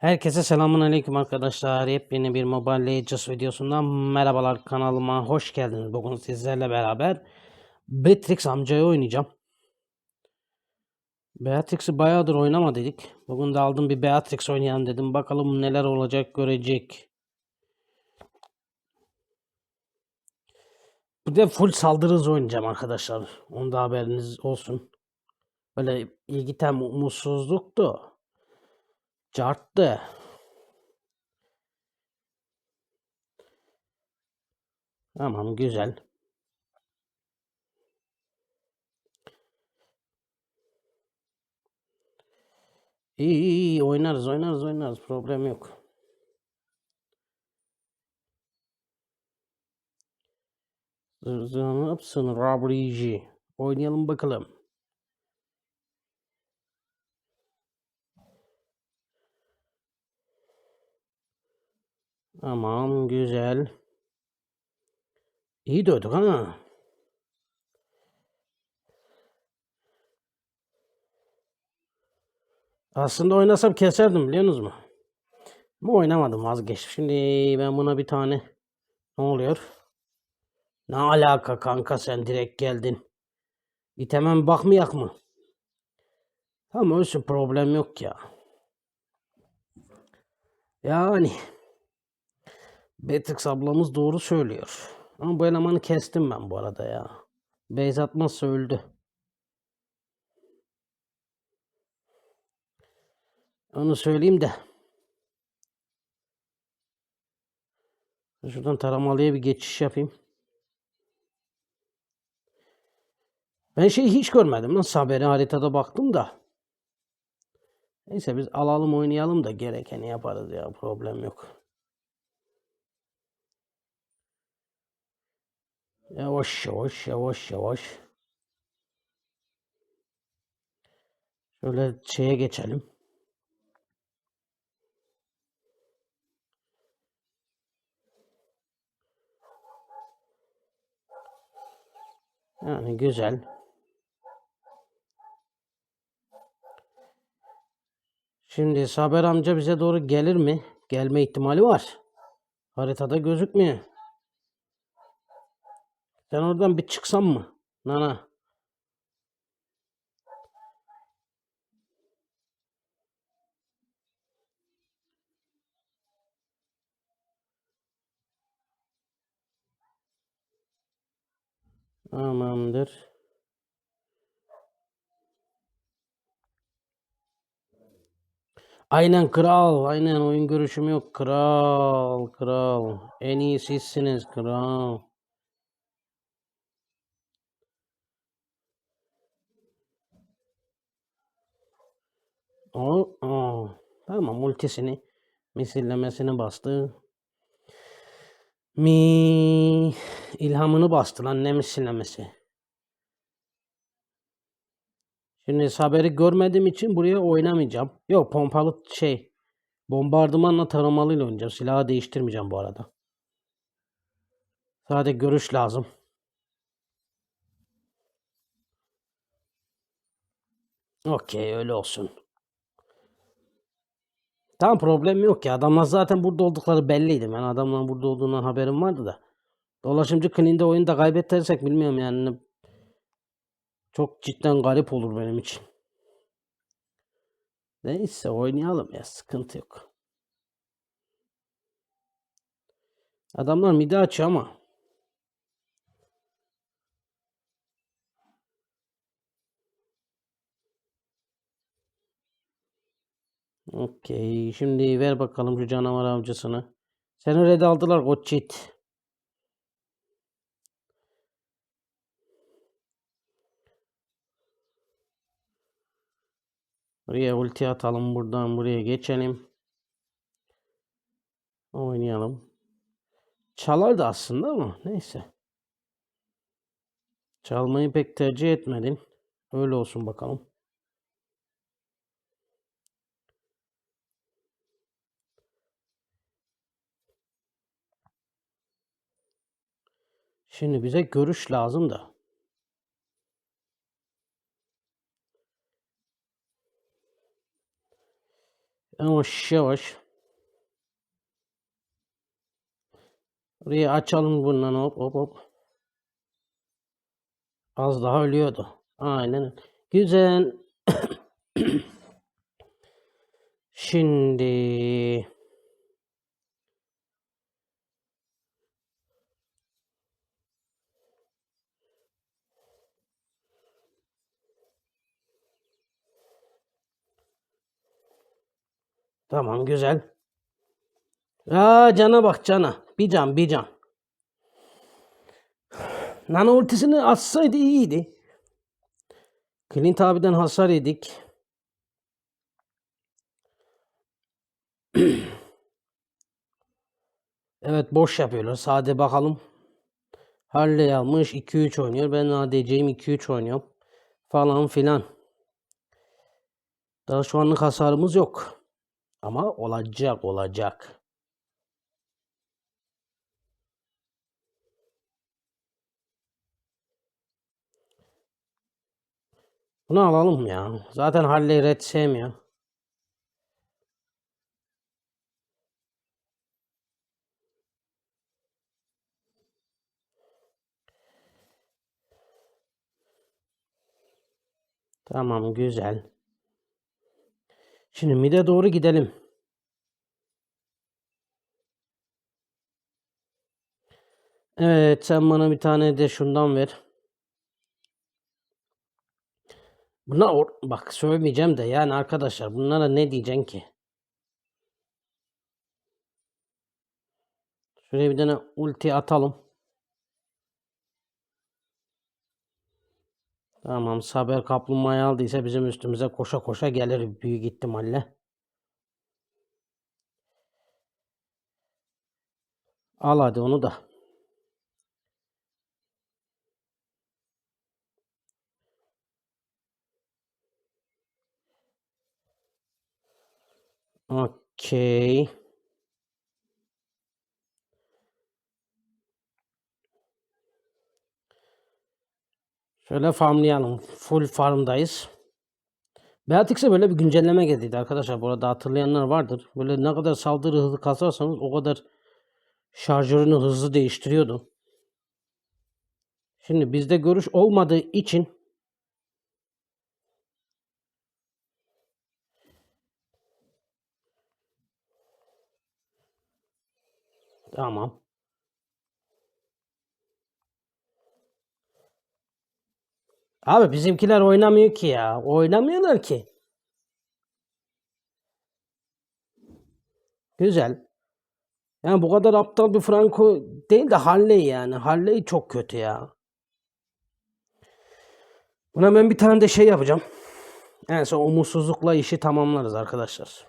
Herkese selamun aleyküm arkadaşlar. Yepyeni bir Mobile Legends videosundan merhabalar kanalıma hoş geldiniz. Bugün sizlerle beraber Beatrix amcayı oynayacağım. Beatrix'i bayağıdır oynama dedik. Bugün de aldım bir Beatrix oynayalım dedim. Bakalım neler olacak görecek. Bu da full saldırı hızı oynayacağım arkadaşlar. Onda haberiniz olsun. Böyle ilgi tem umutsuzluktu. Carttı. Tamam güzel. İyi iyi iyi oynarız oynarız oynarız problem yok. Zırhlanıpsın Rabrici. Oynayalım bakalım. Tamam güzel. İyi dövdük ha. Aslında oynasam keserdim biliyor musunuz mu? Ama oynamadım vazgeçtim. Şimdi ben buna bir tane ne oluyor? Ne alaka kanka sen direkt geldin. İtemem bakmayak mı? Tamam ölsün problem yok ya. Yani Beatrix ablamız doğru söylüyor. Ama bu elemanı kestim ben bu arada ya. Beyz atmazsa öldü. Onu söyleyeyim de. Şuradan taramalıya bir geçiş yapayım. Ben şeyi hiç görmedim. Nasıl haberi haritada baktım da. Neyse biz alalım oynayalım da gerekeni yaparız ya. Problem yok. Yavaş yavaş yavaş yavaş. Şöyle şeye geçelim. Yani güzel. Şimdi Saber amca bize doğru gelir mi? Gelme ihtimali var. Haritada gözükmüyor. Sen oradan bir çıksan mı? Nana. Tamamdır. Aynen kral. Aynen oyun görüşüm yok. Kral. Kral. En iyi sizsiniz kral. O, o. Tamam multisini misillemesini bastı. Mi ilhamını bastı lan ne misillemesi. Şimdi haberi görmediğim için buraya oynamayacağım. Yok pompalı şey bombardımanla taramalıyla oynayacağım. Silahı değiştirmeyeceğim bu arada. Sadece görüş lazım. Okey öyle olsun. Tamam problem yok ya. Adamlar zaten burada oldukları belliydi. Ben adamların burada olduğundan haberim vardı da. Dolaşımcı clean'de oyunda kaybettirsek bilmiyorum yani. Çok cidden garip olur benim için. Neyse oynayalım ya sıkıntı yok. Adamlar midi açıyor ama. Okey. Şimdi ver bakalım şu canavar avcısını. Seni red aldılar Goçit. Buraya ulti atalım buradan buraya geçelim. Oynayalım. Çalardı aslında ama neyse. Çalmayı pek tercih etmedin. Öyle olsun bakalım. Şimdi bize görüş lazım da. Yavaş yavaş. Burayı açalım bundan hop hop hop. Az daha ölüyordu. Aynen. Güzel. Şimdi Tamam güzel. Aa cana bak cana. Bir can bir can. Nano ultisini atsaydı iyiydi. Clint abiden hasar yedik. evet boş yapıyorlar. Sade bakalım. Harley almış 2-3 oynuyor. Ben ADC'yim 2-3 oynuyorum. Falan filan. Daha şu anlık hasarımız yok. Ama olacak olacak. Bunu alalım ya. Zaten Harley Red sevmiyor. Tamam güzel. Şimdi mide doğru gidelim. Evet sen bana bir tane de şundan ver. Buna bak söylemeyeceğim de yani arkadaşlar bunlara ne diyeceksin ki? Şuraya bir tane ulti atalım. Tamam Saber kaplumbağayı aldıysa bizim üstümüze koşa koşa gelir büyük ihtimalle. Al hadi onu da. Okey. Şöyle farmlayalım. Full farmdayız. Beatrix'e böyle bir güncelleme geldiydi arkadaşlar. Burada hatırlayanlar vardır. Böyle ne kadar saldırı hızı kasarsanız o kadar şarjörünü hızlı değiştiriyordu. Şimdi bizde görüş olmadığı için Tamam. Abi bizimkiler oynamıyor ki ya. Oynamıyorlar ki. Güzel. Yani bu kadar aptal bir Franco değil de Harley yani. Harley çok kötü ya. Buna ben bir tane de şey yapacağım. En son umutsuzlukla işi tamamlarız arkadaşlar.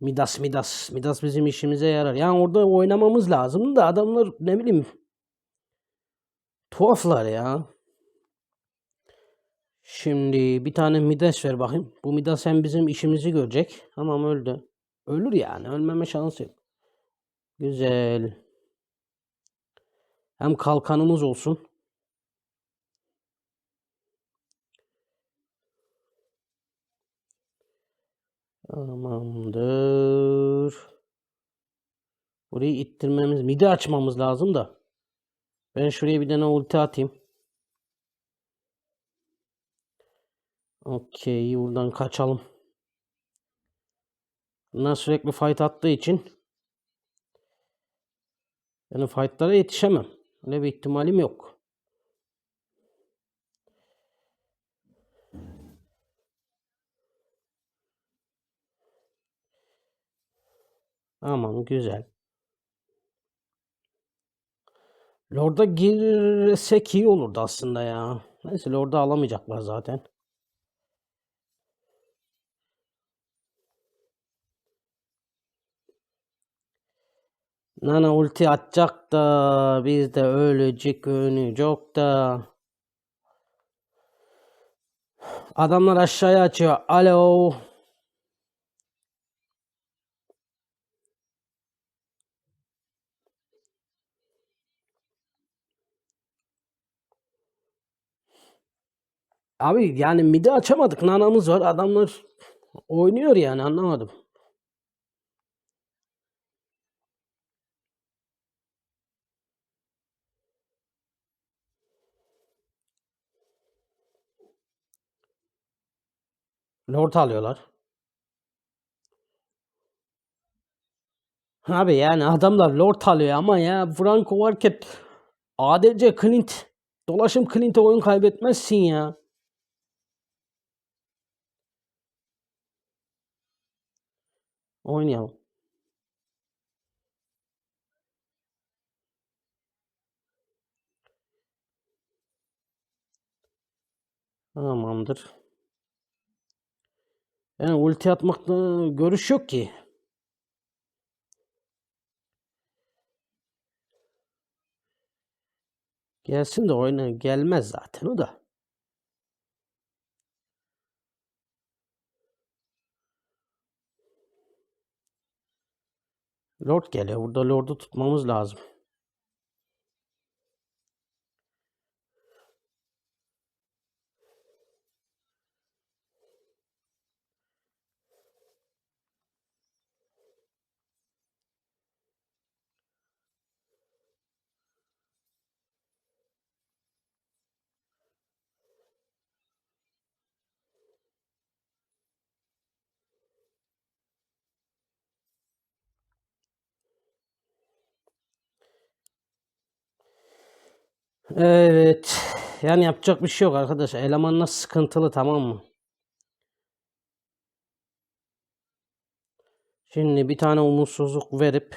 Midas Midas. Midas bizim işimize yarar. Yani orada oynamamız lazım da adamlar ne bileyim tuhaflar ya. Şimdi bir tane Midas ver bakayım. Bu Midas hem bizim işimizi görecek. Tamam öldü. Ölür yani. Ölmeme şansı yok. Güzel. Hem kalkanımız olsun. Tamamdır. Burayı ittirmemiz, midi açmamız lazım da. Ben şuraya bir tane ulti atayım. Okey, buradan kaçalım. Bunlar sürekli fight attığı için yani fightlara yetişemem. Öyle bir ihtimalim yok. Tamam güzel. Lord'a girsek iyi olurdu aslında ya. Neyse Lord'u alamayacaklar zaten. Nana ulti atacak da biz de ölecek önecek da. Adamlar aşağıya açıyor. Alo. Abi yani midi açamadık. Nanamız var. Adamlar oynuyor yani anlamadım. Lord alıyorlar. Abi yani adamlar Lord alıyor ama ya Franco varken ADC Clint dolaşım Clint'e oyun kaybetmezsin ya. Oynayalım. Tamamdır. Yani ulti atmakta görüş yok ki. Gelsin de oyuna gelmez zaten o da. Lord geliyor. Burada Lord'u tutmamız lazım. Evet. Yani yapacak bir şey yok arkadaş. Elemanlar sıkıntılı tamam mı? Şimdi bir tane umutsuzluk verip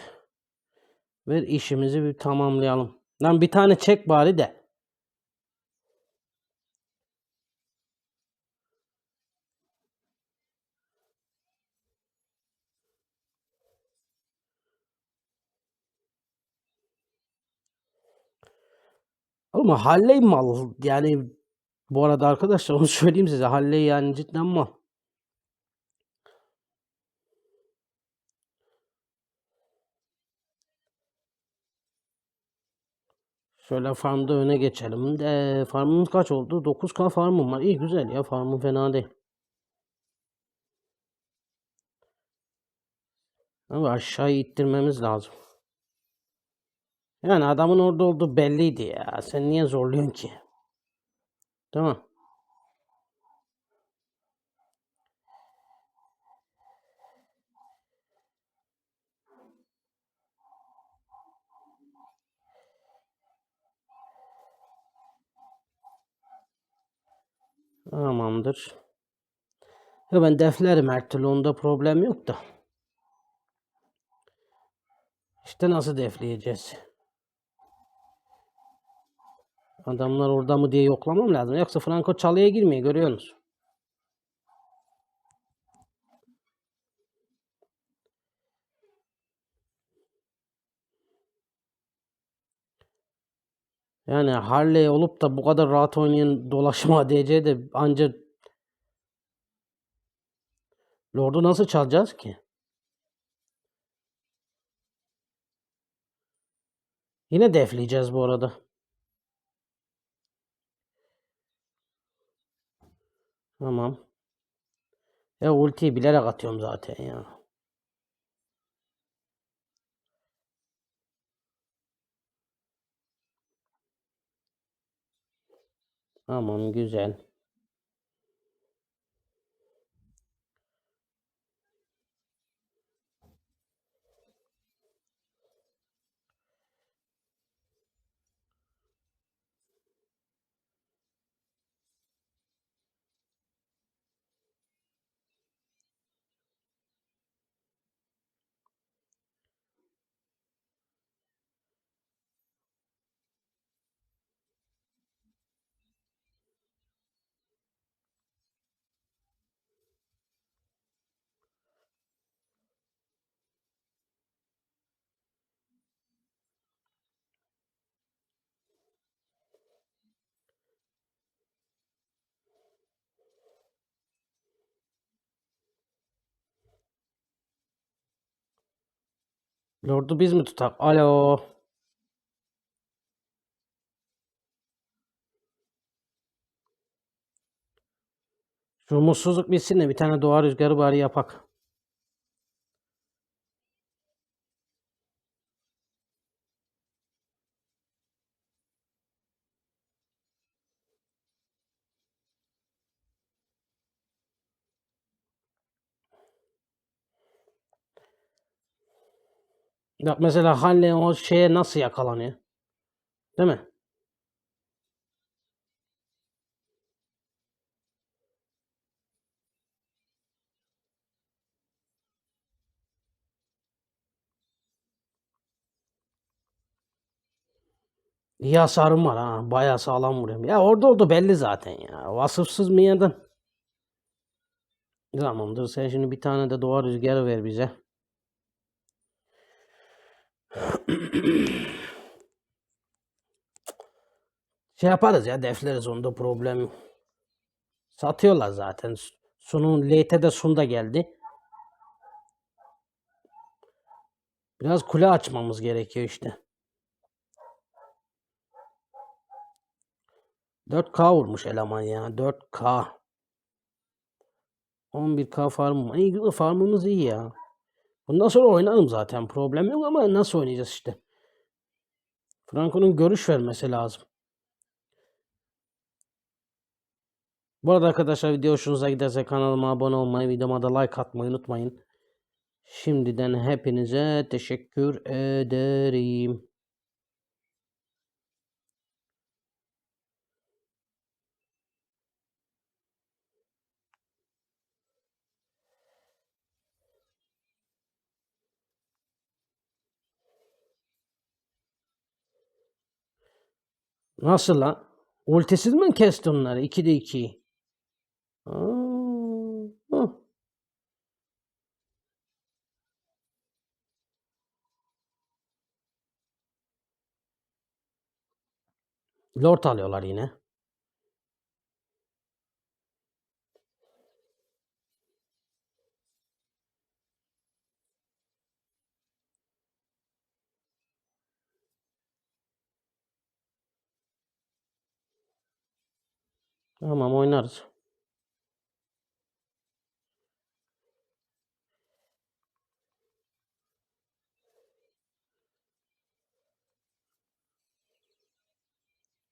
ver işimizi bir tamamlayalım. Lan bir tane çek bari de. Oğlum Halley mal. Yani bu arada arkadaşlar onu söyleyeyim size. Halley yani cidden mal. Şöyle farmda öne geçelim de farmımız kaç oldu? 9k farmım var. İyi güzel ya farmım fena değil. Ama aşağıya ittirmemiz lazım. Yani adamın orada olduğu belliydi ya. Sen niye zorluyorsun ki? Tamam. Tamamdır. Ya ben deflerim her türlü onda problem yok da. İşte nasıl defleyeceğiz? Adamlar orada mı diye yoklamam lazım. Yoksa Franco çalıya girmeyi görüyorsunuz. Yani Harley olup da bu kadar rahat oynayan dolaşım ADC de ancak Lord'u nasıl çalacağız ki? Yine defleyeceğiz bu arada. Tamam. Ya ultiyi bilerek atıyorum zaten ya. Tamam güzel. Lord'u biz mi tutak? Alo. Şu mutsuzluk bitsin de bir tane doğa rüzgarı bari yapak. Bak mesela Halle o şeye nasıl yakalanıyor? Değil mi? İyi hasarım var ha. Bayağı sağlam vuruyorum. Ya orada oldu belli zaten ya. Vasıfsız mı yedin? Tamamdır. Sen şimdi bir tane de doğa rüzgarı ver bize. Şey yaparız ya defleriz onda problem. Satıyorlar zaten. Sunun late de sun da geldi. Biraz kule açmamız gerekiyor işte. 4K vurmuş eleman ya. 4K. 11K farm. İyi farmımız iyi ya. Bundan sonra oynarım zaten. Problem yok ama nasıl oynayacağız işte. Franco'nun görüş vermesi lazım. Bu arada arkadaşlar video hoşunuza giderse kanalıma abone olmayı, videoma da like atmayı unutmayın. Şimdiden hepinize teşekkür ederim. Nasıl lan? Ultisiz mi kesti onları? 2'de 2. Aa, Lord alıyorlar yine. Tamam oynarız.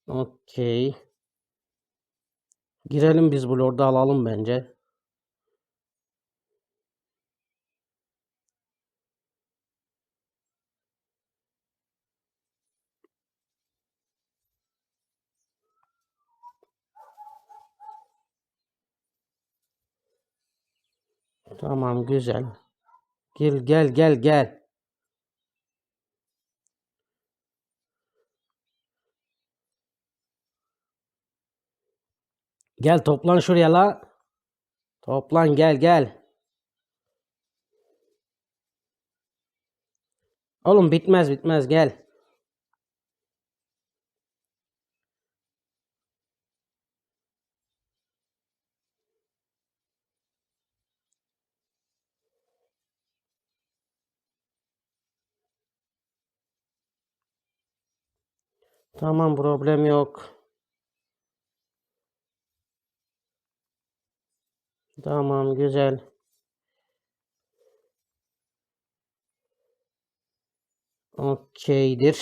Okey. Girelim biz bu lordu alalım bence. Tamam güzel. Gel gel gel gel. Gel toplan şuraya la. Toplan gel gel. Oğlum bitmez bitmez gel. Tamam problem yok. Tamam güzel. Okeydir.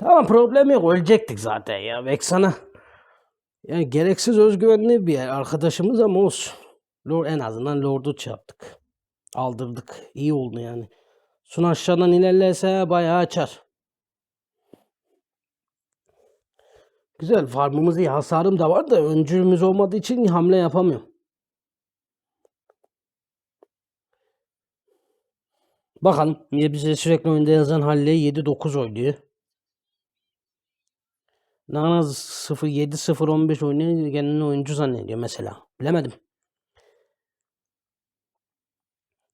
Tamam problem yok. Ölecektik zaten ya. Vexana. Yani gereksiz özgüvenli bir arkadaşımız ama olsun. Lord, en azından Lord'u çarptık. Aldırdık. İyi oldu yani. Sun aşağıdan ilerlerse bayağı açar. Güzel. Farmımız iyi. Hasarım da var da öncümüz olmadığı için hamle yapamıyorum. Bakalım. Niye bize sürekli oyunda yazan Halle 7-9 oynuyor. Nana 0 7 0 15 oynuyor kendini oyuncu zannediyor mesela. Bilemedim.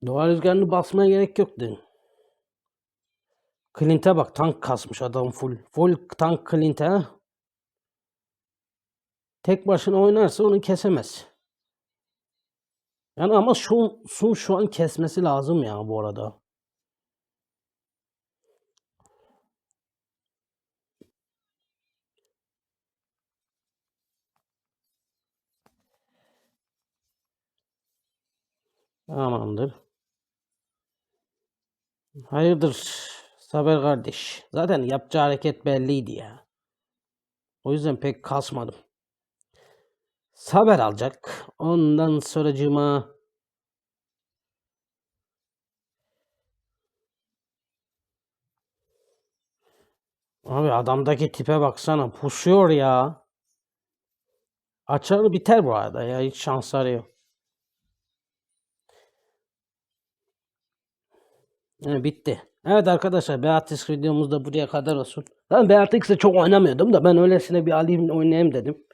Doğa rüzgarını basmaya gerek yoktu. Clint'e bak tank kasmış adam full. Full tank Clint'e. Tek başına oynarsa onu kesemez. Yani ama şu, Sun şu an kesmesi lazım ya bu arada. Tamamdır. Hayırdır Saber kardeş. Zaten yapacağı hareket belliydi ya. O yüzden pek kasmadım. Saber alacak. Ondan sonracıma Abi adamdaki tipe baksana. Pusuyor ya. Açarı biter bu arada ya. Hiç şansları yok. Yani bitti. Evet arkadaşlar Beatrix videomuz da buraya kadar olsun. Ben Beatrix'le çok oynamıyordum da ben öylesine bir alayım oynayayım dedim.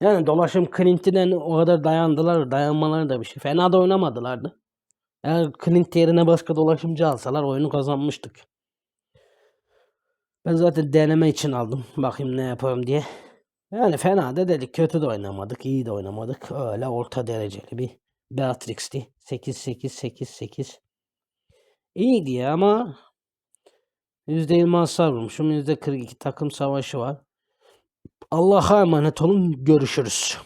Yani dolaşım Clint'den o kadar dayandılar. Dayanmaları da bir şey. Fena da oynamadılardı. Eğer Clint yerine başka dolaşımcı alsalar oyunu kazanmıştık. Ben zaten deneme için aldım. Bakayım ne yaparım diye. Yani fena da dedik. Kötü de oynamadık. iyi de oynamadık. Öyle orta dereceli bir Beatrix'ti. 8-8-8-8. İyiydi ya ama %20 hasar vurmuşum. %42 takım savaşı var. Allah'a emanet olun. Görüşürüz.